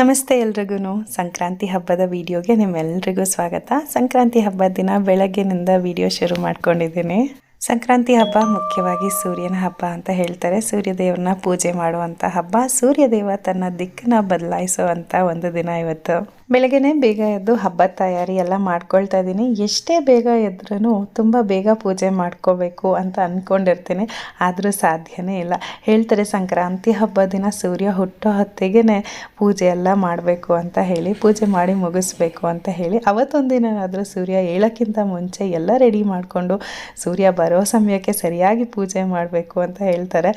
ನಮಸ್ತೆ ಎಲ್ರಿಗೂ ಸಂಕ್ರಾಂತಿ ಹಬ್ಬದ ವಿಡಿಯೋಗೆ ನಿಮ್ಮೆಲ್ರಿಗೂ ಸ್ವಾಗತ. ಸಂಕ್ರಾಂತಿ ಹಬ್ಬದ ದಿನ ಬೆಳಗ್ಗೆನಿಂದ ವಿಡಿಯೋ ಶುರು ಮಾಡ್ಕೊಂಡಿದ್ದೀನಿ. ಸಂಕ್ರಾಂತಿ ಹಬ್ಬ ಮುಖ್ಯವಾಗಿ ಸೂರ್ಯನ ಹಬ್ಬ ಅಂತ ಹೇಳ್ತಾರೆ. ಸೂರ್ಯದೇವ್ರನ್ನ ಪೂಜೆ ಮಾಡುವಂಥ ಹಬ್ಬ. ಸೂರ್ಯದೇವ ತನ್ನ ದಿಕ್ಕನ್ನ ಬದಲಾಯಿಸುವಂಥ ಒಂದು ದಿನ ಇವತ್ತು. ಬೆಳಗ್ಗೆನೆ ಬೇಗ ಎದ್ದು ಹಬ್ಬದ ತಯಾರಿ ಎಲ್ಲ ಮಾಡ್ಕೊಳ್ತಾ ಇದ್ದೀನಿ. ಎಷ್ಟೇ ಬೇಗ ಎದ್ರೂ ತುಂಬ ಬೇಗ ಪೂಜೆ ಮಾಡ್ಕೋಬೇಕು ಅಂತ ಅಂದ್ಕೊಂಡಿರ್ತೀನಿ ಆದರೂ ಸಾಧ್ಯವೇ ಇಲ್ಲ. ಹೇಳ್ತಾರೆ, ಸಂಕ್ರಾಂತಿ ಹಬ್ಬ ದಿನ ಸೂರ್ಯ ಹುಟ್ಟೋ ಹೊತ್ತಿಗೆ ಪೂಜೆ ಎಲ್ಲ ಮಾಡಬೇಕು ಅಂತ ಹೇಳಿ, ಪೂಜೆ ಮಾಡಿ ಮುಗಿಸ್ಬೇಕು ಅಂತ ಹೇಳಿ ಅವತ್ತೊಂದಿನಾದರೂ ಸೂರ್ಯ ಏಳಕ್ಕಿಂತ ಮುಂಚೆ ಎಲ್ಲ ರೆಡಿ ಮಾಡಿಕೊಂಡು, ಸೂರ್ಯ ಬರೋ ಸಮಯಕ್ಕೆ ಸರಿಯಾಗಿ ಪೂಜೆ ಮಾಡಬೇಕು ಅಂತ ಹೇಳ್ತಾರೆ.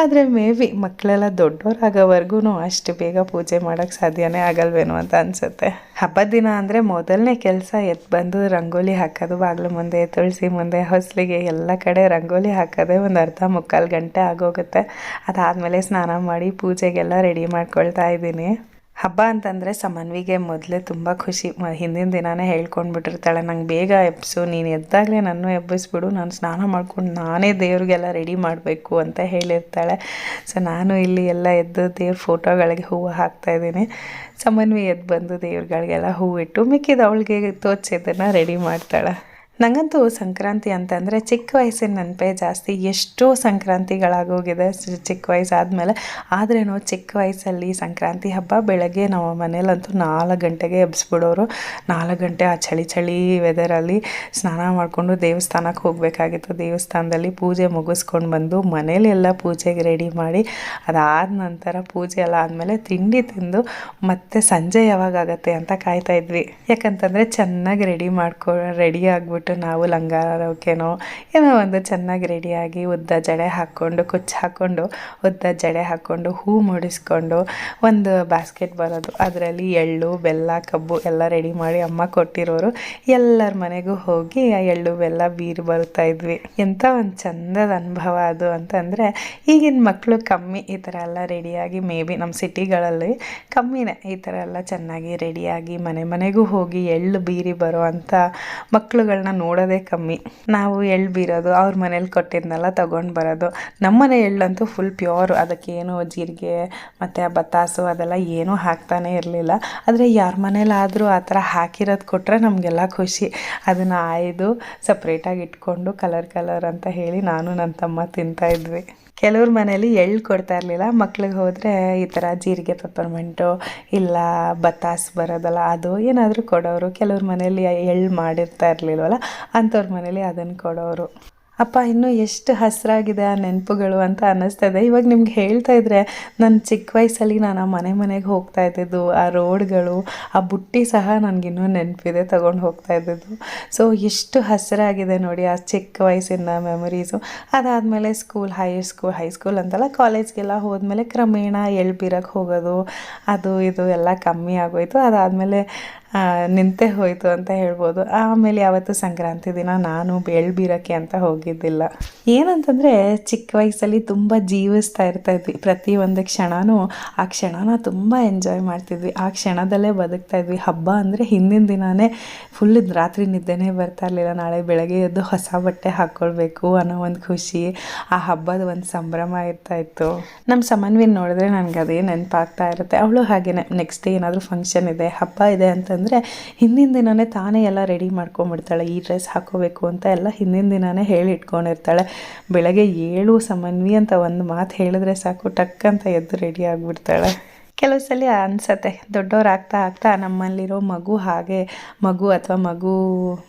ಆದರೆ ಮೇ ಬಿ ಮಕ್ಕಳೆಲ್ಲ ದೊಡ್ಡವರಾಗೋವರೆಗೂ ಅಷ್ಟು ಬೇಗ ಪೂಜೆ ಮಾಡೋಕ್ಕೆ ಸಾಧ್ಯನೇ ಆಗಲ್ವೇನೋ ಅಂತ ಅನಿಸುತ್ತೆ. ಹಬ್ಬದ ದಿನ ಅಂದರೆ ಮೊದಲನೇ ಕೆಲಸ ಎದ್ದು ಬಂದು ರಂಗೋಲಿ ಹಾಕೋದು, ಬಾಗಿಲು ಮುಂದೆ, ತುಳಸಿ ಮುಂದೆ, ಹೊಸಲಿಗೆ ಎಲ್ಲ ಕಡೆ ರಂಗೋಲಿ ಹಾಕೋದೇ ಒಂದು ಅರ್ಧ ಮುಕ್ಕಾಲು ಗಂಟೆ ಆಗೋಗುತ್ತೆ. ಅದಾದಮೇಲೆ ಸ್ನಾನ ಮಾಡಿ ಪೂಜೆಗೆಲ್ಲ ರೆಡಿ ಮಾಡ್ಕೊಳ್ತಾ ಇದ್ದೀನಿ. ಹಬ್ಬ ಅಂತಂದರೆ ಸಮನ್ವಿಗೆ ಮೊದಲೇ ತುಂಬ ಖುಷಿ. ಮ, ಹಿಂದಿನ ದಿನಾನೇ ಹೇಳ್ಕೊಂಡ್ಬಿಟ್ಟಿರ್ತಾಳೆ, ನಂಗೆ ಬೇಗ ಎಬ್ಸು, ನೀನು ಎದ್ದಾಗಲೇ ನಾನು ಎಬ್ಬಿಸ್ಬಿಡು, ನಾನು ಸ್ನಾನ ಮಾಡ್ಕೊಂಡು ನಾನೇ ದೇವ್ರಿಗೆಲ್ಲ ರೆಡಿ ಮಾಡಬೇಕು ಅಂತ ಹೇಳಿರ್ತಾಳೆ. ಸೊ ನಾನು ಇಲ್ಲಿ ಎಲ್ಲ ಎದ್ದು ದೇವ್ರ ಫೋಟೋಗಳಿಗೆ ಹೂವು ಹಾಕ್ತಾಯಿದ್ದೀನಿ ಸಮನ್ವಿ ಎದ್ದು ಬಂದು ದೇವ್ರುಗಳಿಗೆಲ್ಲ ಹೂವಿಟ್ಟು ಮಿಕ್ಕಿದ ಅವಳಿಗೆ ತೋಚಿದ್ದನ್ನು ರೆಡಿ ಮಾಡ್ತಾಳೆ. ನನಗಂತೂ ಸಂಕ್ರಾಂತಿ ಅಂತಂದರೆ ಚಿಕ್ಕ ವಯಸ್ಸಿನ ನೆನಪೇ ಜಾಸ್ತಿ. ಎಷ್ಟೋ ಸಂಕ್ರಾಂತಿಗಳಾಗೋಗಿದೆ ಚಿಕ್ಕ ವಯಸ್ಸಾದಮೇಲೆ. ಆದ್ರೇನು ಚಿಕ್ಕ ವಯಸ್ಸಲ್ಲಿ ಸಂಕ್ರಾಂತಿ ಹಬ್ಬ ಬೆಳಗ್ಗೆ ನಾವು ಮನೇಲಂತೂ ನಾಲ್ಕು ಗಂಟೆಗೆ ಎಬ್ಬಿಸ್ಬಿಡೋರು ನಾಲ್ಕು ಗಂಟೆ ಆ ಚಳಿ ಚಳಿ ವೆದರಲ್ಲಿ ಸ್ನಾನ ಮಾಡಿಕೊಂಡು ದೇವಸ್ಥಾನಕ್ಕೆ ಹೋಗಬೇಕಾಗಿತ್ತು. ದೇವಸ್ಥಾನದಲ್ಲಿ ಪೂಜೆ ಮುಗಿಸ್ಕೊಂಡು ಬಂದು ಮನೇಲಿ ಎಲ್ಲ ಪೂಜೆಗೆ ರೆಡಿ ಮಾಡಿ. ಅದಾದ ನಂತರ ಪೂಜೆ ಎಲ್ಲ ಆದಮೇಲೆ ತಿಂಡಿ ತಿಂದು ಮತ್ತೆ ಸಂಜೆ ಯಾವಾಗ ಆಗತ್ತೆ ಅಂತ ಕಾಯ್ತಾ ಇದ್ವಿ. ಯಾಕಂತಂದರೆ ಚೆನ್ನಾಗಿ ರೆಡಿ ಮಾಡ್ಕೊ ರೆಡಿ ಆಗಿಬಿಟ್ಟು ನಾವು ಲಂಗಾರಕೆನೋ ಏನೋ ಒಂದು ಚೆನ್ನಾಗಿ ರೆಡಿಯಾಗಿ ಉದ್ದ ಜಡೆ ಹಾಕ್ಕೊಂಡು, ಕುಚ್ಚು ಹಾಕ್ಕೊಂಡು, ಉದ್ದ ಜಡೆ ಹಾಕ್ಕೊಂಡು, ಹೂ ಮುಡಿಸ್ಕೊಂಡು ಒಂದು ಬಾಸ್ಕೆಟ್ ಬರೋದು. ಅದರಲ್ಲಿ ಎಳ್ಳು, ಬೆಲ್ಲ, ಕಬ್ಬು ಎಲ್ಲ ರೆಡಿ ಮಾಡಿ ಅಮ್ಮ ಕೊಟ್ಟಿರೋರು. ಎಲ್ಲರ ಮನೆಗೂ ಹೋಗಿ ಆ ಎಳ್ಳು, ಬೆಲ್ಲ ಬೀರು ಬರ್ತಾ ಇದ್ವಿ. ಎಂಥ ಒಂದು ಚಂದದ ಅನುಭವ ಅದು ಅಂತಂದರೆ, ಈಗಿನ ಮಕ್ಕಳು ಕಮ್ಮಿ ಈ ಥರ ಎಲ್ಲ ರೆಡಿಯಾಗಿ ಮೇ ಬಿ ನಮ್ಮ ಸಿಟಿಗಳಲ್ಲಿ ಕಮ್ಮಿನೇ ಈ ಥರ ಎಲ್ಲ ಚೆನ್ನಾಗಿ ರೆಡಿಯಾಗಿ ಮನೆ ಮನೆಗೂ ಹೋಗಿ ಎಳ್ಳು ಬೀರಿ ಬರೋ ಅಂಥ ಮಕ್ಕಳುಗಳನ್ನ ನೋಡೋದೇ ಕಮ್ಮಿ. ನಾವು ಎಳ್ಳು ಬೀರೋದು, ಅವ್ರ ಮನೇಲಿ ಕೊಟ್ಟಿದ್ನೆಲ್ಲ ತೊಗೊಂಡು ಬರೋದು. ನಮ್ಮನೆ ಎಳ್ಳಂತೂ ಫುಲ್ ಪ್ಯೂರ್ ಅದಕ್ಕೇನು ಜೀರಿಗೆ ಮತ್ತು ಆ ಬತ್ತಾಸು ಅದೆಲ್ಲ ಏನೂ ಹಾಕ್ತಾನೆ ಇರಲಿಲ್ಲ. ಆದರೆ ಯಾರ ಮನೇಲಾದರೂ ಆ ಥರ ಹಾಕಿರೋದು ಕೊಟ್ಟರೆ ನಮಗೆಲ್ಲ ಖುಷಿ. ಅದನ್ನು ಆಯ್ದು ಸಪ್ರೇಟಾಗಿ ಇಟ್ಕೊಂಡು ಕಲರ್ ಕಲರ್ ಅಂತ ಹೇಳಿ ನಾನು ನನ್ನ ತಮ್ಮ ತಿಂತಾ ಇದ್ವಿ. ಕೆಲವ್ರ ಮನೇಲಿ ಎಳ್ಳು ಕೊಡ್ತಾ ಇರಲಿಲ್ಲ. ಮಕ್ಳಿಗೆ ಹೋದರೆ ಈ ಥರ ಜೀರಿಗೆ ಪೆಪ್ಪರ್ಮೆಂಟು ಇಲ್ಲ ಬತಾಸ್ ಬರೋದಲ್ಲ, ಅದು ಏನಾದರೂ ಕೊಡೋರು. ಕೆಲವ್ರ ಮನೇಲಿ ಎಳ್ಳು ಮಾಡಿರ್ತಾ ಇರಲಿಲ್ವಲ್ಲ, ಅಂಥವ್ರ ಮನೇಲಿ ಅದನ್ನು ಕೊಡೋರು. ಅಪ್ಪ, ಇನ್ನೂ ಎಷ್ಟು ಹಸಿರಾಗಿದೆ ಆ ನೆನಪುಗಳು ಅಂತ ಅನ್ನಿಸ್ತದೆ. ಇವಾಗ ನಿಮ್ಗೆ ಹೇಳ್ತಾ ಇದ್ರೆ ನನ್ನ ಚಿಕ್ಕ ವಯಸ್ಸಲ್ಲಿ ನಾನು ಆ ಮನೆ ಮನೆಗೆ ಹೋಗ್ತಾ ಇದ್ದಿದ್ದು, ಆ ರೋಡ್ಗಳು, ಆ ಬುಟ್ಟಿ ಸಹ ನನಗಿನ್ನೂ ನೆನಪಿದೆ ತಗೊಂಡು ಹೋಗ್ತಾ ಇದ್ದಿದ್ದು. ಸೊ ಎಷ್ಟು ಹಸಿರಾಗಿದೆ ನೋಡಿ ಆ ಚಿಕ್ಕ ವಯಸ್ಸಿನ ಮೆಮೊರೀಸು ಅದಾದಮೇಲೆ ಸ್ಕೂಲ್ ಹೈಯರ್ ಸ್ಕೂಲ್ ಹೈಸ್ಕೂಲ್ ಅಂತಲ್ಲ ಕಾಲೇಜ್ಗೆಲ್ಲ ಹೋದ್ಮೇಲೆ ಕ್ರಮೇಣ ಎಳ್ಬಿರಕ್ಕೆ ಹೋಗೋದು, ಅದು ಇದು ಎಲ್ಲ ಕಮ್ಮಿ ಆಗೋಯ್ತು. ಅದಾದಮೇಲೆ ನಿಂತೇ ಹೋಯಿತು ಅಂತ ಹೇಳ್ಬೋದು. ಆಮೇಲೆ ಯಾವತ್ತು ಸಂಕ್ರಾಂತಿ ದಿನ ನಾನು ಎಳ್ಳು ಬೀರಕ್ಕೆ ಅಂತ ಹೋಗಿದ್ದಿಲ್ಲ. ಏನಂತಂದರೆ ಚಿಕ್ಕ ವಯಸ್ಸಲ್ಲಿ ತುಂಬ ಜೀವಿಸ್ತಾ ಇರ್ತಾ ಇದ್ವಿ. ಪ್ರತಿಯೊಂದು ಕ್ಷಣವೂ ಆ ಕ್ಷಣನ ತುಂಬ ಎಂಜಾಯ್ ಮಾಡ್ತಿದ್ವಿ. ಆ ಕ್ಷಣದಲ್ಲೇ ಬದುಕ್ತಾ ಇದ್ವಿ. ಹಬ್ಬ ಅಂದರೆ ಹಿಂದಿನ ದಿನವೇ ಫುಲ್ ರಾತ್ರಿ ನಿದ್ದೆನೇ ಬರ್ತಾ ಇರಲಿಲ್ಲ. ನಾಳೆ ಬೆಳಗ್ಗೆ ಎದ್ದು ಹೊಸ ಬಟ್ಟೆ ಹಾಕ್ಕೊಳ್ಬೇಕು ಅನ್ನೋ ಒಂದು ಖುಷಿ. ಆ ಹಬ್ಬದ ಒಂದು ಸಂಭ್ರಮ ಇರ್ತಾ ಇತ್ತು. ನಮ್ಮ ಸಮನ್ವಿನ ನೋಡಿದ್ರೆ ನನಗೆ ಅದೇ ನೆನಪಾಗ್ತಾ ಇರುತ್ತೆ. ಅವಳು ಹಾಗೆ ನೆಕ್ಸ್ಟ್ ಡೇ ಏನಾದರೂ ಫಂಕ್ಷನ್ ಇದೆ, ಹಬ್ಬ ಇದೆ ಅಂತಂದರೆ ಹಿಂದಿನ ದಿನವೇ ತಾನೇ ಎಲ್ಲ ರೆಡಿ ಮಾಡ್ಕೊಂಬಿಡ್ತಾಳೆ ಈ ಡ್ರೆಸ್ ಹಾಕೋಬೇಕು ಅಂತ ಎಲ್ಲ ಹಿಂದಿನ ದಿನವೇ ಹೇಳಿ ಇಟ್ಕೊಂಡಿರ್ತಾಳೆ. ಬೆಳಗ್ಗೆ ಏಳು ಸಮನ್ವಿ ಅಂತ ಒಂದು ಮಾತು ಹೇಳಿದ್ರೆ ಸಾಕು, ಟಕ್ ಅಂತ ಎದ್ದು ರೆಡಿ ಆಗಿಬಿಡ್ತಾಳೆ. ಕೆಲವು ಸಲ ಅನಿಸತ್ತೆ. ದೊಡ್ಡವ್ರು ಆಗ್ತಾ ನಮ್ಮಲ್ಲಿರೋ ಮಗು ಹಾಗೆ, ಮಗು ಅಥವಾ ಮಗು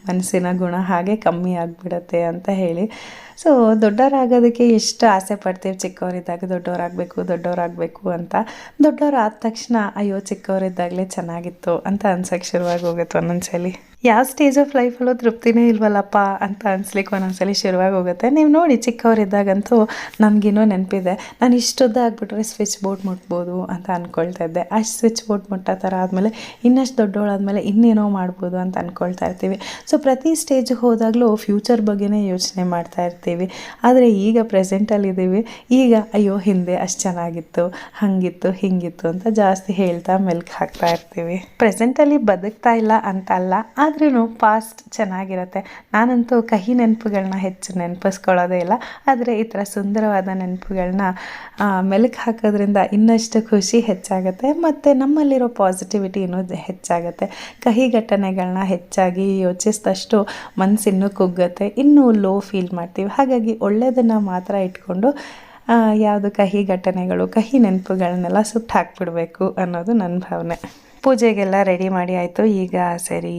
ಮನಸ್ಸಿನ ಗುಣ ಹಾಗೆ ಕಮ್ಮಿ ಆಗಿಬಿಡತ್ತೆ ಅಂತ ಹೇಳಿ. ಸೊ ದೊಡ್ಡವರಾಗೋದಕ್ಕೆ ಎಷ್ಟು ಆಸೆ ಪಡ್ತೀವಿ ಚಿಕ್ಕವರಿದ್ದಾಗ ದೊಡ್ಡವರಾಗಬೇಕು ದೊಡ್ಡವರಾಗಬೇಕು ಅಂತ. ದೊಡ್ಡವ್ರು ಆದ ತಕ್ಷಣ, ಅಯ್ಯೋ, ಚಿಕ್ಕವರಿದ್ದಾಗಲೇ ಚೆನ್ನಾಗಿತ್ತು ಅಂತ ಅನ್ಸಕ್ಕೆ ಶುರುವಾಗಿ ಹೋಗುತ್ತೆ ಒಂದೊಂದ್ಸಲಿ. ಯಾವ ಸ್ಟೇಜ್ ಆಫ್ ಲೈಫಲ್ಲೂ ತೃಪ್ತಿನೇ ಇಲ್ವಲ್ಲಪ್ಪ ಅಂತ ಅನ್ಸ್ಲಿಕ್ಕೆ ಒಂದೊಂದ್ಸಲಿ ಶುರುವಾಗಿ ಹೋಗುತ್ತೆ. ನೀವು ನೋಡಿ ಚಿಕ್ಕವರಿದ್ದಾಗಂತೂ ನನಗಿನ್ನೂ ನೆನಪಿದೆ. ನಾನು ಇಷ್ಟುದ್ದ ಆಗಿಬಿಟ್ರೆ ಸ್ವಿಚ್ ಬೋರ್ಡ್ ಮುಟ್ಬೋದು ಅಂತ ಅಂದ್ಕೊಳ್ತಾ ಇದ್ದೆ. ಅಷ್ಟು ಸ್ವಿಚ್ ಬೋರ್ಡ್ ಮುಟ್ಟೋ ಥರ ಆದಮೇಲೆ ಇನ್ನಷ್ಟು ದೊಡ್ಡವಳಾದ್ಮೇಲೆ ಇನ್ನೇನೋ ಮಾಡ್ಬೋದು ಅಂತ ಅಂದ್ಕೊಳ್ತಾ ಇರ್ತೀವಿ. ಸೊ ಪ್ರತಿ ಸ್ಟೇಜ್ ಹೋದಾಗಲೂ ಫ್ಯೂಚರ್ ಬಗ್ಗೆನೇ ಯೋಚನೆ ಮಾಡ್ತಾ ಇರ್ತೀವಿ. ಆದರೆ ಈಗ ಪ್ರೆಸೆಂಟಲ್ಲಿದ್ದೀವಿ ಈಗ ಅಯ್ಯೋ ಹಿಂದೆ ಅಷ್ಟು ಚೆನ್ನಾಗಿತ್ತು, ಹಂಗಿತ್ತು, ಹಿಂಗಿತ್ತು ಅಂತ ಜಾಸ್ತಿ ಹೇಳ್ತಾ ಮೆಲ್ಕ್ ಹಾಕ್ತಾ ಇರ್ತೀವಿ. ಪ್ರೆಸೆಂಟಲ್ಲಿ ಬದುಕ್ತಾ ಇಲ್ಲ ಅಂತ ಅಲ್ಲ ಆದ್ರೂ ಪಾಸ್ಟ್ ಚೆನ್ನಾಗಿರುತ್ತೆ. ನಾನಂತೂ ಕಹಿ ನೆನಪುಗಳನ್ನ ಹೆಚ್ಚು ನೆನಪಿಸ್ಕೊಳ್ಳೋದೇ ಇಲ್ಲ. ಆದರೆ ಈ ಥರ ಸುಂದರವಾದ ನೆನಪುಗಳನ್ನ ಮೆಲುಕು ಹಾಕೋದ್ರಿಂದ ಇನ್ನಷ್ಟು ಖುಷಿ ಹೆಚ್ಚಾಗುತ್ತೆ. ಮತ್ತು ನಮ್ಮಲ್ಲಿರೋ ಪಾಸಿಟಿವಿಟಿ ಇನ್ನೂ ಹೆಚ್ಚಾಗುತ್ತೆ. ಕಹಿ ಘಟನೆಗಳನ್ನ ಹೆಚ್ಚಾಗಿ ಯೋಚಿಸಿದಷ್ಟು ಮನಸ್ಸಿನ್ನೂ ಕುಗ್ಗುತ್ತೆ. ಇನ್ನೂ ಲೋ ಫೀಲ್ ಮಾಡ್ತೀವಿ. ಹಾಗಾಗಿ ಒಳ್ಳೆಯದನ್ನು ಮಾತ್ರ ಇಟ್ಕೊಂಡು ಯಾವುದು ಕಹಿ ಘಟನೆಗಳು, ಕಹಿ ನೆನಪುಗಳನ್ನೆಲ್ಲ ಸುಟ್ಟು ಹಾಕ್ಬಿಡ್ಬೇಕು ಅನ್ನೋದು ನನ್ನ ಭಾವನೆ. ಪೂಜೆಗೆಲ್ಲ ರೆಡಿ ಮಾಡಿ ಆಯಿತು. ಈಗ ಸರಿ,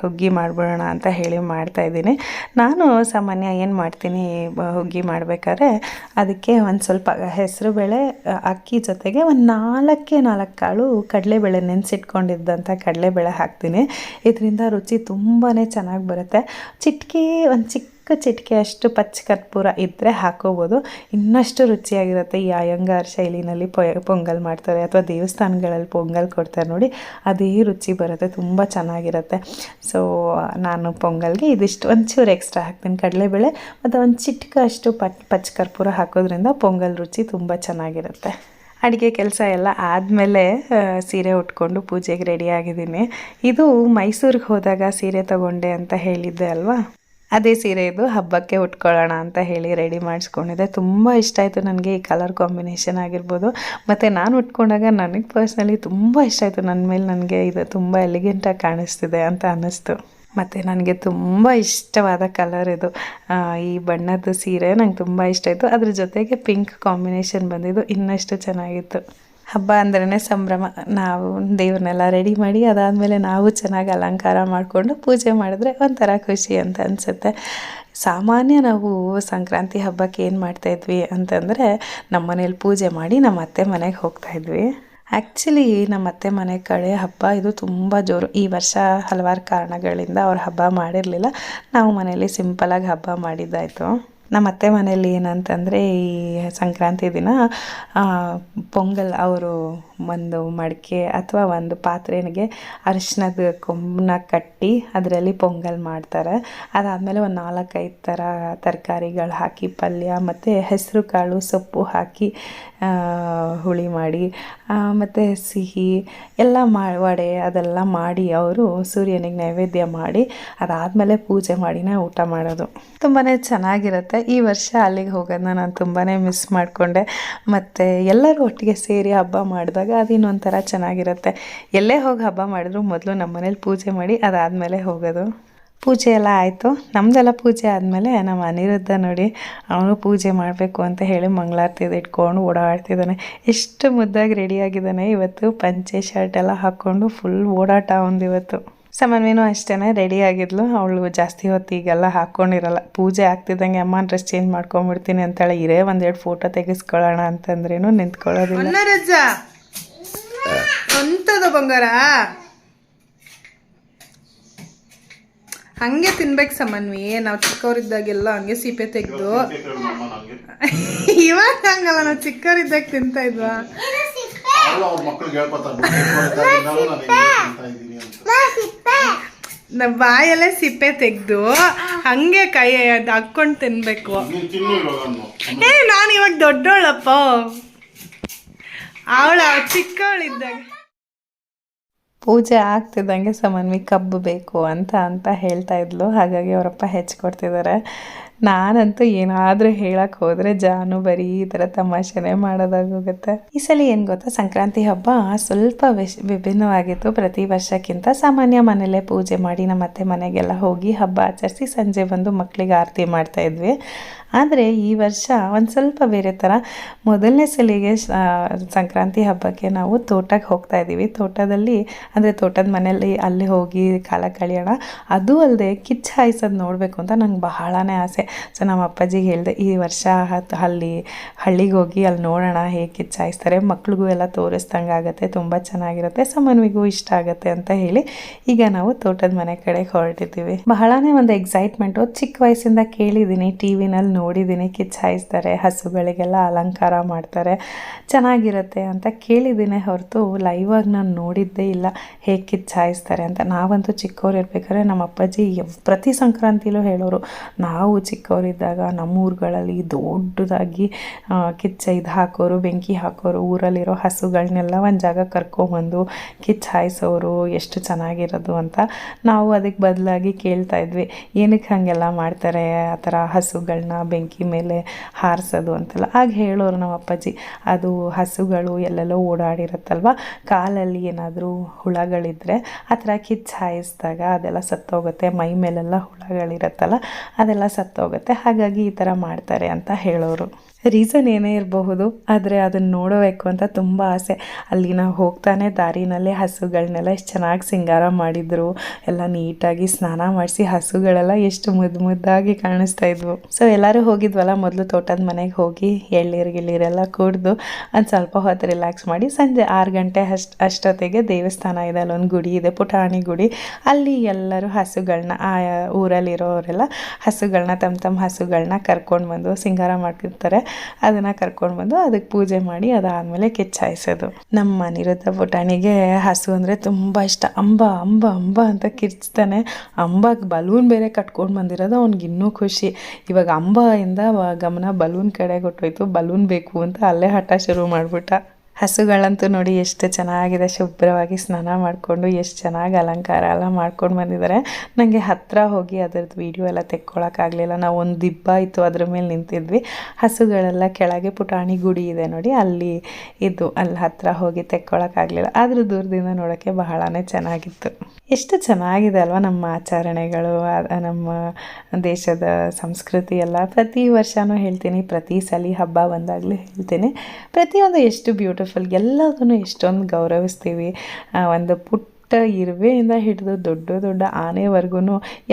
ಹುಗ್ಗಿ ಮಾಡಿಬಿಡೋಣ ಅಂತ ಹೇಳಿ ಮಾಡ್ತಾ ಇದ್ದೀನಿ. ನಾನು ಸಾಮಾನ್ಯ ಏನು ಮಾಡ್ತೀನಿ ಹುಗ್ಗಿ ಮಾಡಬೇಕಾದ್ರೆ ಅದಕ್ಕೆ ಒಂದು ಸ್ವಲ್ಪ ಹೆಸರು ಬೇಳೆ ಅಕ್ಕಿ ಜೊತೆಗೆ ಒಂದು ನಾಲ್ಕೇ ನಾಲ್ಕು ಕಾಳು ಕಡಲೆಬೇಳೆ ನೆನೆಸಿಟ್ಕೊಂಡಿದ್ದಂಥ ಕಡಲೆಬೇಳೆ ಹಾಕ್ತೀನಿ. ಇದರಿಂದ ರುಚಿ ತುಂಬಾ ಚೆನ್ನಾಗಿ ಬರುತ್ತೆ. ಚಿಟ್ಕಿ ಒಂದು ಚಿಕ್ಕ ಚಿಟಿಕೆ ಅಷ್ಟು ಪಚ್ಚ ಕರ್ಪೂರ ಇದ್ದರೆ ಹಾಕೋಬೋದು. ಇನ್ನಷ್ಟು ರುಚಿಯಾಗಿರುತ್ತೆ ಈ ಅಯ್ಯಂಗಾರ್ ಶೈಲಿನಲ್ಲಿ ಪೊಂಗಲ್ ಮಾಡ್ತಾರೆ ಅಥವಾ ದೇವಸ್ಥಾನಗಳಲ್ಲಿ ಪೊಂಗಲ್ ಕೊಡ್ತಾರೆ ನೋಡಿ, ಅದೇ ರುಚಿ ಬರುತ್ತೆ, ತುಂಬ ಚೆನ್ನಾಗಿರುತ್ತೆ. ಸೊ ನಾನು ಪೊಂಗಲ್ಗೆ ಇದಿಷ್ಟು, ಒಂಚೂರು ಎಕ್ಸ್ಟ್ರಾ ಹಾಕ್ತೀನಿ. ಕಡಲೆಬೇಳೆ, ಮತ್ತು ಒಂದು ಚಿಟಿಕ ಅಷ್ಟು ಪಚ್, ಪಚ್ಚ ಕರ್ಪೂರ ಹಾಕೋದ್ರಿಂದ ಪೊಂಗಲ್ ರುಚಿ ತುಂಬ ಚೆನ್ನಾಗಿರುತ್ತೆ. ಅಡುಗೆ ಕೆಲಸ ಎಲ್ಲ ಆದಮೇಲೆ ಸೀರೆ ಉಟ್ಕೊಂಡು ಪೂಜೆಗೆ ರೆಡಿ ಆಗಿದ್ದೀನಿ. ಇದು ಮೈಸೂರಿಗೆ ಹೋದಾಗ ಸೀರೆ ತಗೊಂಡೆ ಅಂತ ಹೇಳಿದ್ದೆ ಅಲ್ವಾ? ಅದೇ ಸೀರೆ ಇದು ಹಬ್ಬಕ್ಕೆ ಉಟ್ಕೊಳ್ಳೋಣ ಅಂತ ಹೇಳಿ ರೆಡಿ ಮಾಡಿಸ್ಕೊಂಡಿದ್ದೆ. ತುಂಬ ಇಷ್ಟ ಆಯಿತು ನನಗೆ ಈ ಕಲರ್ ಕಾಂಬಿನೇಷನ್ ಆಗಿರ್ಬೋದು. ಮತ್ತು ನಾನು ಉಟ್ಕೊಂಡಾಗ ನನಗೆ ಪರ್ಸ್ನಲಿ ತುಂಬ ಇಷ್ಟ ಆಯಿತು. ನನ್ನ ಮೇಲೆ ನನಗೆ ಇದು ತುಂಬ ಎಲಿಗೆಂಟಾಗಿ ಕಾಣಿಸ್ತಿದೆ ಅಂತ ಅನ್ನಿಸ್ತು. ಮತ್ತು ನನಗೆ ತುಂಬ ಇಷ್ಟವಾದ ಕಲರ್ ಇದು. ಈ ಬಣ್ಣದ ಸೀರೆ ನಂಗೆ ತುಂಬ ಇಷ್ಟ ಆಯಿತು. ಅದ್ರ ಜೊತೆಗೆ ಪಿಂಕ್ ಕಾಂಬಿನೇಷನ್ ಬಂದಿದ್ದು ಇನ್ನಷ್ಟು ಚೆನ್ನಾಗಿತ್ತು. ಹಬ್ಬ ಅಂದ್ರೇ ಸಂಭ್ರಮ. ನಾವು ದೇವ್ರನ್ನೆಲ್ಲ ರೆಡಿ ಮಾಡಿ ಅದಾದಮೇಲೆ ನಾವು ಚೆನ್ನಾಗಿ ಅಲಂಕಾರ ಮಾಡಿಕೊಂಡು ಪೂಜೆ ಮಾಡಿದ್ರೆ ಒಂಥರ ಖುಷಿ ಅಂತ ಅನಿಸುತ್ತೆ. ಸಾಮಾನ್ಯ ನಾವು ಸಂಕ್ರಾಂತಿ ಹಬ್ಬಕ್ಕೆ ಏನು ಮಾಡ್ತಾಯಿದ್ವಿ ಅಂತಂದರೆ ನಮ್ಮ ಮನೇಲಿ ಪೂಜೆ ಮಾಡಿ ನಮ್ಮ ಅತ್ತೆ ಮನೆಗೆ ಹೋಗ್ತಾಯಿದ್ವಿ ಆ್ಯಕ್ಚುಲಿ ನಮ್ಮ ಅತ್ತೆ ಮನೆ ಕಡೆ ಹಬ್ಬ ಇದು ತುಂಬ ಜೋರು. ಈ ವರ್ಷ ಹಲವಾರು ಕಾರಣಗಳಿಂದ ಅವ್ರು ಹಬ್ಬ ಮಾಡಿರಲಿಲ್ಲ. ನಾವು ಮನೇಲಿ ಸಿಂಪಲಾಗಿ ಹಬ್ಬ ಮಾಡಿದ್ದಾಯಿತು. ನಮ್ಮ ಅತ್ತೆ ಮನೆಯಲ್ಲಿ ಏನಂತಂದರೆ ಈ ಸಂಕ್ರಾಂತಿ ದಿನ ಪೊಂಗಲ್ ಅವರು ಒಂದು ಮಡಿಕೆ ಅಥವಾ ಒಂದು ಪಾತ್ರೆಗೆ ಅರಿಶಿನದ ಕೊಂಬನ್ನ ಕಟ್ಟಿ ಅದರಲ್ಲಿ ಪೊಂಗಲ್ ಮಾಡ್ತಾರೆ. ಅದಾದಮೇಲೆ ಒಂದು ನಾಲ್ಕೈದು ಥರ ತರಕಾರಿಗಳು ಹಾಕಿ, ಪಲ್ಯ ಮತ್ತು ಹೆಸರು ಕಾಳು ಸೊಪ್ಪು ಹಾಕಿ ಹುಳಿ ಮಾಡಿ ಮತ್ತು ಸಿಹಿ ಎಲ್ಲ ಮಾ, ವಡೆ ಅದೆಲ್ಲ ಮಾಡಿ ಅವರು ಸೂರ್ಯನಿಗೆ ನೈವೇದ್ಯ ಮಾಡಿ ಅದಾದಮೇಲೆ ಪೂಜೆ ಮಾಡಿನೇ ಊಟ ಮಾಡೋದು. ತುಂಬಾ ಚೆನ್ನಾಗಿರುತ್ತೆ. ಈ ವರ್ಷ ಅಲ್ಲಿಗೆ ಹೋಗೋದನ್ನ ನಾನು ತುಂಬಾ ಮಿಸ್ ಮಾಡಿಕೊಂಡೆ. ಮತ್ತು ಎಲ್ಲರೂ ಒಟ್ಟಿಗೆ ಸೇರಿ ಹಬ್ಬ ಮಾಡಿದಾಗ ಅದು ಒಂಥರ ಚೆನ್ನಾಗಿರುತ್ತೆ. ಎಲ್ಲೇ ಹೋಗಿ ಹಬ್ಬ ಮಾಡಿದ್ರು ಮೊದಲು ನಮ್ಮ ಮನೇಲಿ ಪೂಜೆ ಮಾಡಿ ಅದಾದಮೇಲೆ ಹೋಗೋದು. ಪೂಜೆ ಎಲ್ಲ ಆಯಿತು. ನಮ್ಮದೆಲ್ಲ ಪೂಜೆ ಆದಮೇಲೆ ನಮ್ಮ ಅನಿರುದ್ಧ ನೋಡಿ, ಅವನು ಪೂಜೆ ಮಾಡಬೇಕು ಅಂತ ಹೇಳಿ ಮಂಗಳಾರತಿ ಇಟ್ಕೊಂಡು ಓಡಾಡ್ತಿದ್ದಾನೆ. ಎಷ್ಟು ಮುದ್ದಾಗಿ ರೆಡಿಯಾಗಿದ್ದಾನೆ ಇವತ್ತು ಪಂಚೆ ಶರ್ಟ್ ಎಲ್ಲ ಹಾಕ್ಕೊಂಡು ಫುಲ್ ಓಡಾಟ ಇವತ್ತು. ಸಮನ್ವಿನೂ ಅಷ್ಟೇ ರೆಡಿ ಆಗಿದ್ಲು. ಅವಳು ಜಾಸ್ತಿ ಹೊತ್ತು ಈಗೆಲ್ಲ ಹಾಕ್ಕೊಂಡಿರಲ್ಲ ಪೂಜೆ ಆಗ್ತಿದ್ದಂಗೆ, ಅಮ್ಮ ಡ್ರೆಸ್ ಚೇಂಜ್ ಮಾಡ್ಕೊಂಡ್ಬಿಡ್ತೀನಿ ಅಂತಾಳೆ ಇರೇ ಒಂದೆರಡು ಫೋಟೋ ತೆಗೆಸ್ಕೊಳ್ಳೋಣ ಅಂತಂದ್ರೇನು ನಿಂತ್ಕೊಳ್ಳೋದಿಲ್ಲ. ಅಂಥದ್ದು ಬಂಗಾರ. ಹಂಗೆ ತಿನ್ಬೇಕು ಸಮನ್ವಿ. ನಾವು ಚಿಕ್ಕವರಿದ್ದಾಗೆಲ್ಲ ಹಂಗೆ ಸೀಪೆ ತೆಗೆದು. ಇವಾಗ ಹಂಗಲ್ಲ ನಾವು ಚಿಕ್ಕವರಿದ್ದಾಗ ತಿಂತಾ ಇದ್ವಾ? ನಮ್ಮ ಬಾಯಲ್ಲೇ ಸಿಪ್ಪೆ ತೆಗೆದು ಹಂಗೆ ಕೈ ಅದು ಹಾಕ್ಕೊಂಡು ತಿನ್ಬೇಕು. ಏ ನಾನು ಇವಾಗ ದೊಡ್ಡವಳಪ್ಪ ಅವಳ ಚಿಕ್ಕವಳಿದ್ದಾಗ. ಪೂಜೆ ಆಗ್ತಿದ್ದಂಗೆ ಸಮನ್ವಿ ಕಬ್ಬು ಬೇಕು ಅಂತ ಅಂತ ಹೇಳ್ತಾ ಇದ್ಲು. ಹಾಗಾಗಿ ಅವರಪ್ಪ ಹೆಚ್ಚಿಕೊಡ್ತಿದ್ದಾರೆ ನಾನಂತೂ ಏನಾದರೂ ಹೇಳಕ್ಕೆ ಹೋದರೆ ಜಾನು ಬರೀ ಈ ಥರ ತಮಾಷೆನೇ ಮಾಡೋದಾಗೋಗುತ್ತೆ. ಈ ಸಲ ಏನು ಗೊತ್ತಾ? ಸಂಕ್ರಾಂತಿ ಹಬ್ಬ ಸ್ವಲ್ಪ ವಿಶ್, ವಿಭಿನ್ನವಾಗಿತ್ತು. ಪ್ರತಿ ವರ್ಷಕ್ಕಿಂತ ಸಾಮಾನ್ಯ ಮನೆಯಲ್ಲೇ ಪೂಜೆ ಮಾಡಿ ನಮ್ಮ ಅತ್ತೆ ಮನೆಗೆಲ್ಲ ಹೋಗಿ ಹಬ್ಬ ಆಚರಿಸಿ ಸಂಜೆ ಬಂದು ಮಕ್ಕಳಿಗೆ ಆರತಿ ಮಾಡ್ತಾ ಇದ್ವಿ. ಆದರೆ ಈ ವರ್ಷ ಒಂದು ಸ್ವಲ್ಪ ಬೇರೆ ಥರ ಮೊದಲನೇ ಸಲಿಗೆ ಸಂಕ್ರಾಂತಿ ಹಬ್ಬಕ್ಕೆ ನಾವು ತೋಟಕ್ಕೆ ಹೋಗ್ತಾ ಇದ್ದೀವಿ. ತೋಟದಲ್ಲಿ, ಅಂದರೆ ತೋಟದ ಮನೆಯಲ್ಲಿ ಅಲ್ಲಿ ಹೋಗಿ ಕಾಲ ಕಳೆಯೋಣ. ಅದು ಅಲ್ಲದೆ ಕಿಚ್ಚ ಹಾಯಿಸೋದು ನೋಡಬೇಕು ಅಂತ ನಂಗೆ ಬಹಳನೇ ಆಸೆ. ಸೊ ನಮ್ಮ ಅಪ್ಪಾಜಿಗೆ ಹೇಳಿದೆ, ಈ ವರ್ಷ ಅಲ್ಲಿ ಹಳ್ಳಿಗೆ ಹೋಗಿ ಅಲ್ಲಿ ನೋಡೋಣ ಹೇಗೆ ಕಿಚ್ಚ ಹಾಯಿಸ್ತಾರೆ ಮಕ್ಳಿಗೂ ಎಲ್ಲ ತೋರಿಸ್ದಂಗೆ ಆಗುತ್ತೆ, ತುಂಬ ಚೆನ್ನಾಗಿರುತ್ತೆ, ಸಮನ್ವಿಗೂ ಇಷ್ಟ ಆಗುತ್ತೆ ಅಂತ ಹೇಳಿ ಈಗ ನಾವು ತೋಟದ ಮನೆ ಕಡೆ ಹೊರಟಿದ್ದೀವಿ. ಬಹಳನೇ ಒಂದು ಎಕ್ಸೈಟ್ಮೆಂಟು ಚಿಕ್ಕ ವಯಸ್ಸಿಂದ ಕೇಳಿದ್ದೀನಿ, ಟಿ ವಿನಲ್ಲಿ ನೋಡಿದ್ದೀನಿ ಕಿಚ್ಚಾಯಿಸ್ತಾರೆ, ಹಸುಗಳಿಗೆಲ್ಲ ಅಲಂಕಾರ ಮಾಡ್ತಾರೆ. ಚೆನ್ನಾಗಿರುತ್ತೆ ಅಂತ ಕೇಳಿದ್ದೀನಿ ಹೊರತು ಲೈವಾಗಿ ನಾನು ನೋಡಿದ್ದೇ ಇಲ್ಲ. ಹೇಗೆ ಕಿಚ್ಚಾಯಿಸ್ತಾರೆ ಅಂತ. ನಾವಂತೂ ಚಿಕ್ಕವ್ರು ಇರ್ಬೇಕಾದ್ರೆ ನಮ್ಮ ಅಪ್ಪಾಜಿ ಪ್ರತಿ ಸಂಕ್ರಾಂತಿಲೂ ಹೇಳೋರು, ನಾವು ಚಿಕ್ಕವರಿದ್ದಾಗ ನಮ್ಮ ಊರುಗಳಲ್ಲಿ ದೊಡ್ಡದಾಗಿ ಕಿಚ್ಚ ಇದು ಹಾಕೋರು, ಬೆಂಕಿ ಹಾಕೋರು, ಊರಲ್ಲಿರೋ ಹಸುಗಳನ್ನೆಲ್ಲ ಒಂದು ಜಾಗ ಕರ್ಕೊಂಬಂದು ಕಿಚ್ಚಾಯಿಸೋರು, ಎಷ್ಟು ಚೆನ್ನಾಗಿರೋದು ಅಂತ ನಾವು ಅದಕ್ಕೆ ಬದಲಾಗಿ ಕೇಳ್ತಾ ಇದ್ವಿ. ಏನಕ್ಕೆ ಹಾಗೆಲ್ಲ ಮಾಡ್ತಾರೆ? ಆ ಥರ ಹಸುಗಳನ್ನ ಬೆಂಕಿ ಮೇಲೆ ಹಾರಿಸೋದು ಅಂತೆಲ್ಲ. ಆಗ ಹೇಳೋರು ನಮ್ಮ ಅಪ್ಪಾಜಿ, ಅದು ಹಸುಗಳು ಎಲ್ಲೆಲ್ಲೋ ಓಡಾಡಿರುತ್ತಲ್ವ? ಕಾಲಲ್ಲಿ ಏನಾದರೂ ಹುಳಗಳಿದ್ದರೆ ಆ ಥರ ಕಿಚ್ಚು ಹಾಯಿಸಿದಾಗ ಅದೆಲ್ಲ ಸತ್ತೋಗುತ್ತೆ. ಮೈ ಮೇಲೆಲ್ಲ ಹುಳಗಳಿರುತ್ತಲ್ಲ, ಅದೆಲ್ಲ ಸತ್ತೋಗುತ್ತೆ. ಹಾಗಾಗಿ ಈ ಥರ ಮಾಡ್ತಾರೆ ಅಂತ ಹೇಳೋರು. ರೀಸನ್ ಏನೇ ಇರಬಹುದು, ಆದರೆ ಅದನ್ನು ನೋಡಬೇಕು ಅಂತ ತುಂಬ ಆಸೆ. ಅಲ್ಲಿ ನಾವು ಹೋಗ್ತಾನೆ ದಾರಿನಲ್ಲೇ ಹಸುಗಳನ್ನೆಲ್ಲ ಎಷ್ಟು ಚೆನ್ನಾಗಿ ಸಿಂಗಾರ ಮಾಡಿದ್ರು, ಎಲ್ಲ ನೀಟಾಗಿ ಸ್ನಾನ ಮಾಡಿಸಿ ಹಸುಗಳೆಲ್ಲ ಎಷ್ಟು ಮುದ್ದು ಮುದ್ದಾಗಿ ಕಾಣಿಸ್ತಾ ಇದ್ವು. ಸೊ ಎಲ್ಲರೂ ಹೋಗಿದ್ವಲ್ಲ, ಮೊದಲು ತೋಟದ ಮನೆಗೆ ಹೋಗಿ ಎಳ್ಳೀರು ಗಿಳ್ಳೀರೆಲ್ಲ ಕುಡಿದು ಒಂದು ಸ್ವಲ್ಪ ಹೊತ್ತು ರಿಲ್ಯಾಕ್ಸ್ ಮಾಡಿ ಸಂಜೆ ಆರು ಗಂಟೆ ಅಷ್ಟು, ಅಷ್ಟೊತ್ತಿಗೆ ದೇವಸ್ಥಾನ ಇದೆ, ಅಲ್ಲೊಂದು ಗುಡಿ ಇದೆ, ಪುಟಾಣಿ ಗುಡಿ. ಅಲ್ಲಿ ಎಲ್ಲರೂ ಹಸುಗಳನ್ನ ಆ ಊರಲ್ಲಿರೋರೆಲ್ಲ ಹಸುಗಳನ್ನ ತಮ್ಮ ತಮ್ಮ ಹಸುಗಳನ್ನ ಕರ್ಕೊಂಡು ಬಂದು ಸಿಂಗಾರ ಮಾಡ್ತಿರ್ತಾರೆ. ಅದನ್ನು ಕರ್ಕೊಂಡು ಬಂದು ಅದಕ್ಕೆ ಪೂಜೆ ಮಾಡಿ ಅದಾದಮೇಲೆ ಕಿಚ್ಚಾಯಿಸೋದು. ನಮ್ಮ ನಿರುದ್ಧ ಪುಟಾಣಿಗೆ ಹಸು ಅಂದರೆ ತುಂಬ ಇಷ್ಟ. ಅಂಬ ಅಂಬ ಅಂಬ ಅಂತ ಕಿರ್ಚ್ತಾನೆ. ಅಂಬಗೆ ಬಲೂನ್ ಬೇರೆ ಕಟ್ಕೊಂಡು ಬಂದಿರೋದು, ಅವ್ನಿಗೆ ಇನ್ನೂ ಖುಷಿ. ಇವಾಗ ಅಂಬ ಇಂದ ಗಮನ ಬಲೂನ್ ಕಡೆ ಕೊಟ್ಟೋಯ್ತು. ಬಲೂನ್ ಬೇಕು ಅಂತ ಅಲ್ಲೇ ಹಠ ಶುರು ಮಾಡಿಬಿಟ್ಟ. ಹಸುಗಳಂತೂ ನೋಡಿ ಎಷ್ಟು ಚೆನ್ನಾಗಿದೆ. ಶುಭ್ರವಾಗಿ ಸ್ನಾನ ಮಾಡಿಕೊಂಡು ಎಷ್ಟು ಚೆನ್ನಾಗಿ ಅಲಂಕಾರ ಎಲ್ಲ ಮಾಡ್ಕೊಂಡು ಬಂದಿದ್ದಾರೆ. ನನಗೆ ಹತ್ತಿರ ಹೋಗಿ ಅದರದ್ದು ವಿಡಿಯೋ ಎಲ್ಲ ತೆಕ್ಕೊಳಕ್ಕಾಗಲಿಲ್ಲ. ನಾವು ಒಂದು ದಿಬ್ಬ ಇತ್ತು, ಅದ್ರ ಮೇಲೆ ನಿಂತಿದ್ವಿ. ಹಸುಗಳೆಲ್ಲ ಕೆಳಗೆ ಪುಟಾಣಿ ಗುಡಿ ಇದೆ ನೋಡಿ, ಅಲ್ಲಿ ಇದ್ದು ಅಲ್ಲಿ ಹತ್ತಿರ ಹೋಗಿ ತೆಕ್ಕೊಳಕ್ಕಾಗಲಿಲ್ಲ. ಆದರೂ ದೂರದಿಂದ ನೋಡೋಕ್ಕೆ ಬಹಳನೇ ಚೆನ್ನಾಗಿತ್ತು. ಎಷ್ಟು ಚೆನ್ನಾಗಿದೆ ಅಲ್ವಾ ನಮ್ಮ ಆಚರಣೆಗಳು ನಮ್ಮ ದೇಶದ ಸಂಸ್ಕೃತಿ ಎಲ್ಲ. ಪ್ರತಿ ವರ್ಷವೂ ಹೇಳ್ತೀನಿ, ಪ್ರತಿ ಸಲ ಹಬ್ಬ ಬಂದಾಗಲೂ ಹೇಳ್ತೀನಿ. ಪ್ರತಿಯೊಂದು ಎಷ್ಟು ಬ್ಯೂಟಿಫುಲ್ ಎಲ್ಲದನ್ನು ಎಷ್ಟೊಂದು ಗೌರವಿಸ್ತೀವಿ. ಒಂದು ಪುಟ್ಟ ಇರುವೆಯಿಂದ ಹಿಡಿದು ದೊಡ್ಡ ದೊಡ್ಡ ಆನೆವರೆಗೂ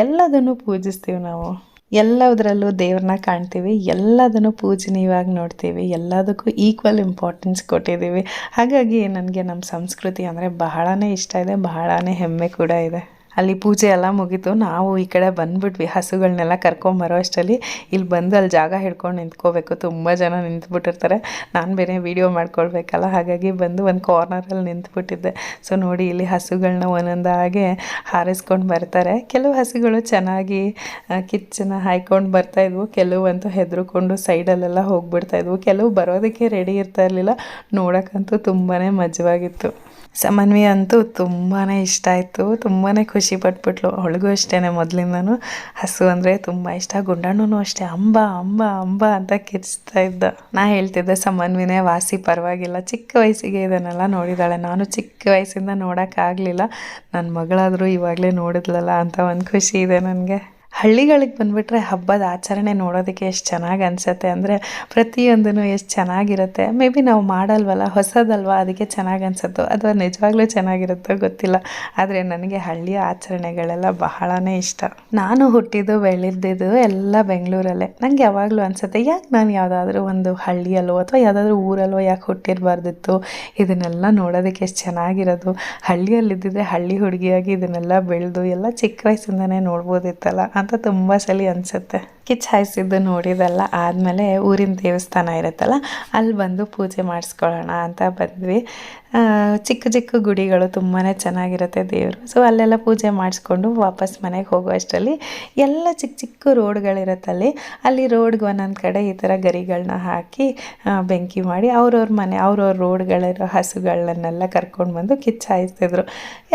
ಎಲ್ಲದನ್ನು ಪೂಜಿಸ್ತೀವಿ ನಾವು. ಎಲ್ಲದರಲ್ಲೂ ದೇವ್ರನ್ನ ಕಾಣ್ತೀವಿ, ಎಲ್ಲದನ್ನು ಪೂಜನೀಯವಾಗಿ ನೋಡ್ತೀವಿ, ಎಲ್ಲದಕ್ಕೂ ಈಕ್ವಲ್ ಇಂಪಾರ್ಟೆನ್ಸ್ ಕೊಟ್ಟಿದ್ದೀವಿ. ಹಾಗಾಗಿ ನನಗೆ ನಮ್ಮ ಸಂಸ್ಕೃತಿ ಅಂದರೆ ಬಹಳನೇ ಇಷ್ಟ ಇದೆ, ಬಹಳನೇ ಹೆಮ್ಮೆ ಕೂಡ ಇದೆ. ಅಲ್ಲಿ ಪೂಜೆ ಎಲ್ಲ ಮುಗೀತು. ನಾವು ಈ ಕಡೆ ಬಂದ್ಬಿಟ್ವಿ. ಹಸುಗಳನ್ನೆಲ್ಲ ಕರ್ಕೊಂಬರೋ ಅಷ್ಟರಲ್ಲಿ ಇಲ್ಲಿ ಬಂದು ಅಲ್ಲಿ ಜಾಗ ಹಿಡ್ಕೊಂಡು ನಿಂತ್ಕೋಬೇಕು. ತುಂಬ ಜನ ನಿಂತ್ಬಿಟ್ಟಿರ್ತಾರೆ. ನಾನು ಬೇರೆ ವೀಡಿಯೋ ಮಾಡ್ಕೊಳ್ಬೇಕಲ್ಲ. ಹಾಗಾಗಿ ಬಂದು ಒಂದು ಕಾರ್ನರಲ್ಲಿ ನಿಂತ್ಬಿಟ್ಟಿದ್ದೆ. ಸೊ ನೋಡಿ ಇಲ್ಲಿ ಹಸುಗಳನ್ನ ಒಂದೊಂದಾಗೆ ಹಾರಿಸ್ಕೊಂಡು ಬರ್ತಾರೆ. ಕೆಲವು ಹಸುಗಳು ಚೆನ್ನಾಗಿ ಕಿಚ್ಚನ್ನ ಹಾಯ್ಕೊಂಡು ಬರ್ತಾಯಿದ್ವು ಕೆಲವಂತೂ ಹೆದರ್ಕೊಂಡು ಸೈಡಲ್ಲೆಲ್ಲ ಹೋಗ್ಬಿಡ್ತಾಯಿದ್ವು ಕೆಲವು ಬರೋದಕ್ಕೆ ರೆಡಿ ಇರ್ತಾ ಇರಲಿಲ್ಲ. ನೋಡೋಕ್ಕಂತೂ ತುಂಬಾ ಮಜವಾಗಿತ್ತು. ಸಮನ್ವಿ ಅಂತೂ ತುಂಬಾ ಇಷ್ಟ ಆಯಿತು. ತುಂಬಾ ಖುಷಿ ಪಟ್ಬಿಟ್ಲು. ಅವಳಿಗೂ ಅಷ್ಟೇ ಮೊದಲಿಂದನೂ. ಹಸು ಅಂದರೆ ತುಂಬ ಇಷ್ಟ. ಗುಂಡಣ್ಣನೂ ಅಷ್ಟೇ. ಅಂಬ ಅಂಬ ಅಂಬ ಅಂತ ಕಿರ್ಚ್ತಾ ಇದ್ದ. ನಾ ಹೇಳ್ತಿದ್ದೆ, ಸಮನ್ವಿನೇ, ವಾಸಿ ಪರವಾಗಿಲ್ಲ. ಚಿಕ್ಕ ವಯಸ್ಸಿಗೆ ಇದನ್ನೆಲ್ಲ ನೋಡಿದಾಳೆ. ನಾನು ಚಿಕ್ಕ ವಯಸ್ಸಿಂದ ನೋಡೋಕ್ಕಾಗಲಿಲ್ಲ. ನನ್ನ ಮಗಳಾದರೂ ಇವಾಗಲೇ ನೋಡಿದ್ಲಲ್ಲ ಅಂತ ಒಂದು ಖುಷಿ ಇದೆ ನನಗೆ. ಹಳ್ಳಿಗಳಿಗೆ ಬಂದುಬಿಟ್ರೆ ಹಬ್ಬದ ಆಚರಣೆ ನೋಡೋದಕ್ಕೆ ಎಷ್ಟು ಚೆನ್ನಾಗಿ ಅನಿಸುತ್ತೆ ಅಂದರೆ ಪ್ರತಿಯೊಂದೂ ಎಷ್ಟು ಚೆನ್ನಾಗಿರುತ್ತೆ. ಮೇ ಬಿ ನಾವು ಮಾಡಲ್ವಲ್ಲ, ಹೊಸದಲ್ವ ಅದಕ್ಕೆ ಚೆನ್ನಾಗಿ ಅನಿಸುತ್ತೋ, ಅಥವಾ ನಿಜವಾಗ್ಲೂ ಚೆನ್ನಾಗಿರುತ್ತೋ ಗೊತ್ತಿಲ್ಲ. ಆದರೆ ನನಗೆ ಹಳ್ಳಿಯ ಆಚರಣೆಗಳೆಲ್ಲ ಬಹಳನೇ ಇಷ್ಟ. ನಾನು ಹುಟ್ಟಿದ್ದು, ಬೆಳೆದಿದ್ದು ಎಲ್ಲ ಬೆಂಗಳೂರಲ್ಲೇ. ನನಗೆ ಯಾವಾಗಲೂ ಅನಿಸುತ್ತೆ, ಯಾಕೆ ನಾನು ಯಾವುದಾದ್ರೂ ಒಂದು ಹಳ್ಳಿಯಲ್ಲೋ ಅಥವಾ ಯಾವುದಾದ್ರೂ ಊರಲ್ಲೋ ಯಾಕೆ ಹುಟ್ಟಿರಬಾರ್ದಿತ್ತು? ಇದನ್ನೆಲ್ಲ ನೋಡೋದಕ್ಕೆ ಎಷ್ಟು ಚೆನ್ನಾಗಿರೋದು. ಹಳ್ಳಿಯಲ್ಲಿದ್ದಿದ್ರೆ ಹಳ್ಳಿ ಹುಡುಗಿಯಾಗಿ ಇದನ್ನೆಲ್ಲ ಬೆಳೆದು ಎಲ್ಲ ಚಿಕ್ಕ ವಯಸ್ಸಿಂದನೇ ನೋಡ್ಬೋದಿತ್ತಲ್ಲ. ಅಂತ ತುಂಬ ಸಲ ಅನಿಸುತ್ತೆ. ಕಿಚ್ಚು ಹಾಯಿಸಿದ್ದು ನೋಡಿದೆಲ್ಲ, ಆದಮೇಲೆ ಊರಿನ ದೇವಸ್ಥಾನ ಇರುತ್ತಲ್ಲ, ಅಲ್ಲಿ ಬಂದು ಪೂಜೆ ಮಾಡಿಸ್ಕೊಳ್ಳೋಣ ಅಂತ ಬಂದ್ವಿ. ಚಿಕ್ಕ ಚಿಕ್ಕ ಗುಡಿಗಳು ತುಂಬಾ ಚೆನ್ನಾಗಿರುತ್ತೆ ದೇವರು. ಸೊ ಅಲ್ಲೆಲ್ಲ ಪೂಜೆ ಮಾಡಿಸ್ಕೊಂಡು ವಾಪಸ್ ಮನೆಗೆ ಹೋಗೋ ಅಷ್ಟರಲ್ಲಿ ಎಲ್ಲ ಚಿಕ್ಕ ಚಿಕ್ಕ ರೋಡ್ಗಳಿರುತ್ತಲ್ಲಿ, ಅಲ್ಲಿ ರೋಡ್ಗೆ ಒಂದೊಂದು ಕಡೆ ಈ ಥರ ಗರಿಗಳನ್ನ ಹಾಕಿ ಬೆಂಕಿ ಮಾಡಿ ಅವ್ರವ್ರ ಮನೆ, ಅವ್ರವ್ರ ರೋಡ್ಗಳಿರೋ ಹಸುಗಳನ್ನೆಲ್ಲ ಕರ್ಕೊಂಡು ಬಂದು ಕಿಚ್ಚು ಹಾಯಿಸ್ತಿದ್ರು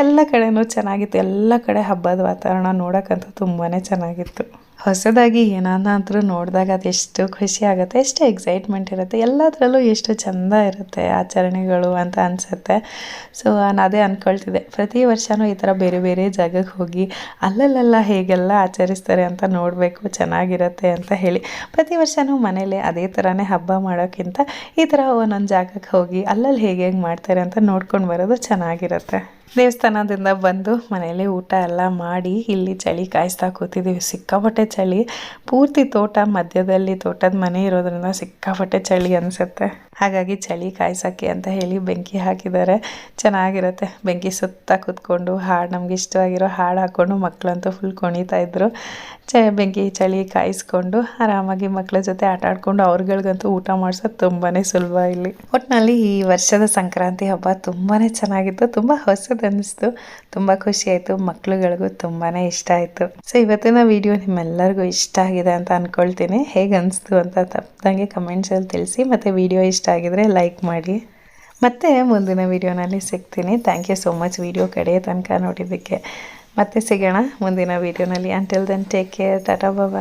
ಎಲ್ಲ ಕಡೆನೂ ಚೆನ್ನಾಗಿತ್ತು. ಎಲ್ಲ ಕಡೆ ಹಬ್ಬದ ವಾತಾವರಣ ನೋಡೋಕ್ಕಂತೂ ತುಂಬಾ ಚೆನ್ನಾಗಿತ್ತು. ಹೊಸದಾಗಿ ಏನಾದ್ರೂ ನೋಡಿದಾಗ ಅದೆಷ್ಟು ಖುಷಿ ಆಗುತ್ತೆ, ಎಷ್ಟು ಎಕ್ಸೈಟ್ಮೆಂಟ್ ಇರುತ್ತೆ, ಎಲ್ಲದರಲ್ಲೂ ಎಷ್ಟು ಚೆಂದ ಇರುತ್ತೆ ಆಚರಣೆಗಳು ಅಂತ ಅನಿಸುತ್ತೆ. ಸೊ ನಾನು ಅದೇ ಅಂದ್ಕೊಳ್ತಿದ್ದೆ ಪ್ರತಿ ವರ್ಷವೂ ಈ ಥರ ಬೇರೆ ಬೇರೆ ಜಾಗಕ್ಕೆ ಹೋಗಿ ಅಲ್ಲಲ್ಲೆಲ್ಲ ಹೇಗೆಲ್ಲ ಆಚರಿಸ್ತಾರೆ ಅಂತ ನೋಡಬೇಕು, ಚೆನ್ನಾಗಿರುತ್ತೆ ಅಂತ ಹೇಳಿ. ಪ್ರತಿ ವರ್ಷವೂ ಮನೇಲಿ ಅದೇ ಥರನೇ ಹಬ್ಬ ಮಾಡೋಕ್ಕಿಂತ ಈ ಥರ ಒಂದೊಂದು ಜಾಗಕ್ಕೆ ಹೋಗಿ ಅಲ್ಲಲ್ಲಿ ಹೇಗೆ ಹೇಗೆ ಮಾಡ್ತಾರೆ ಅಂತ ನೋಡ್ಕೊಂಡು ಬರೋದು ಚೆನ್ನಾಗಿರುತ್ತೆ. ದೇವಸ್ಥಾನದಿಂದ ಬಂದು ಮನೇಲಿ ಊಟ ಎಲ್ಲ ಮಾಡಿ ಇಲ್ಲಿ ಚಳಿ ಕಾಯಿಸ್ತಾ ಕೂತಿದ್ದೀವಿ ಸಿಕ್ಕಾಪಟ್ಟೆ ಚಳಿ. ಪೂರ್ತಿ ತೋಟ ಮಧ್ಯದಲ್ಲಿ ತೋಟದ ಮನೆ ಇರೋದ್ರಿಂದ ಸಿಕ್ಕಾಪಟ್ಟೆ ಚಳಿ ಅನಿಸುತ್ತೆ. ಹಾಗಾಗಿ ಚಳಿ ಕಾಯ್ಸೋಕ್ಕೆ ಅಂತ ಹೇಳಿ ಬೆಂಕಿ ಹಾಕಿದ್ದಾರೆ. ಚೆನ್ನಾಗಿರುತ್ತೆ. ಬೆಂಕಿ ಸುತ್ತ ಕೂತ್ಕೊಂಡು, ಹಾಡು ನಮ್ಗೆ ಇಷ್ಟವಾಗಿರೋ ಹಾಡು ಹಾಕ್ಕೊಂಡು ಮಕ್ಕಳಂತೂ ಫುಲ್ ಕುಣಿತಾ ಇದ್ದರು ಚ, ಬೆಂಕಿ, ಚಳಿ ಕಾಯಿಸ್ಕೊಂಡು ಆರಾಮಾಗಿ ಮಕ್ಕಳ ಜೊತೆ ಆಟ ಆಡ್ಕೊಂಡು ಅವ್ರಗಳಿಗಂತೂ ಊಟ ಮಾಡಿಸೋದು ತುಂಬಾ ಸುಲಭ ಇಲ್ಲಿ. ಒಟ್ಟಿನಲ್ಲಿ ಈ ವರ್ಷದ ಸಂಕ್ರಾಂತಿ ಹಬ್ಬ ತುಂಬಾ ಚೆನ್ನಾಗಿತ್ತು. ತುಂಬ ಹೊಸದು ಅನ್ನಿಸ್ತು ತುಂಬ ಖುಷಿ ಆಯಿತು. ಮಕ್ಳುಗಳಿಗೂ ತುಂಬಾ ಇಷ್ಟ ಆಯಿತು. ಸೊ ಇವತ್ತಿನ ವಿಡಿಯೋ ನಿಮ್ಮೆಲ್ಲರಿಗೂ ಇಷ್ಟ ಆಗಿದೆ ಅಂತ ಅಂದ್ಕೊಳ್ತೀನಿ ಹೇಗೆ ಅನಿಸ್ತು ಅಂತ ತಪ್ಪದಂಗೆ ಕಮೆಂಟ್ಸಲ್ಲಿ ತಿಳಿಸಿ. ಮತ್ತು ವಿಡಿಯೋ ಇಷ್ಟ ಆಗಿದ್ರೆ ಲೈಕ್ ಮಾಡಿ. ಮತ್ತೆ ಮುಂದಿನ ವಿಡಿಯೋನಲ್ಲಿ ಸಿಗ್ತೀನಿ. Thank you so much video ಕಡೆಯ ತನಕ ನೋಡಿದ್ದಕ್ಕೆ. ಮತ್ತೆ ಸಿಗೋಣ ಮುಂದಿನ ವಿಡಿಯೋನಲ್ಲಿ. Until then take care tata bye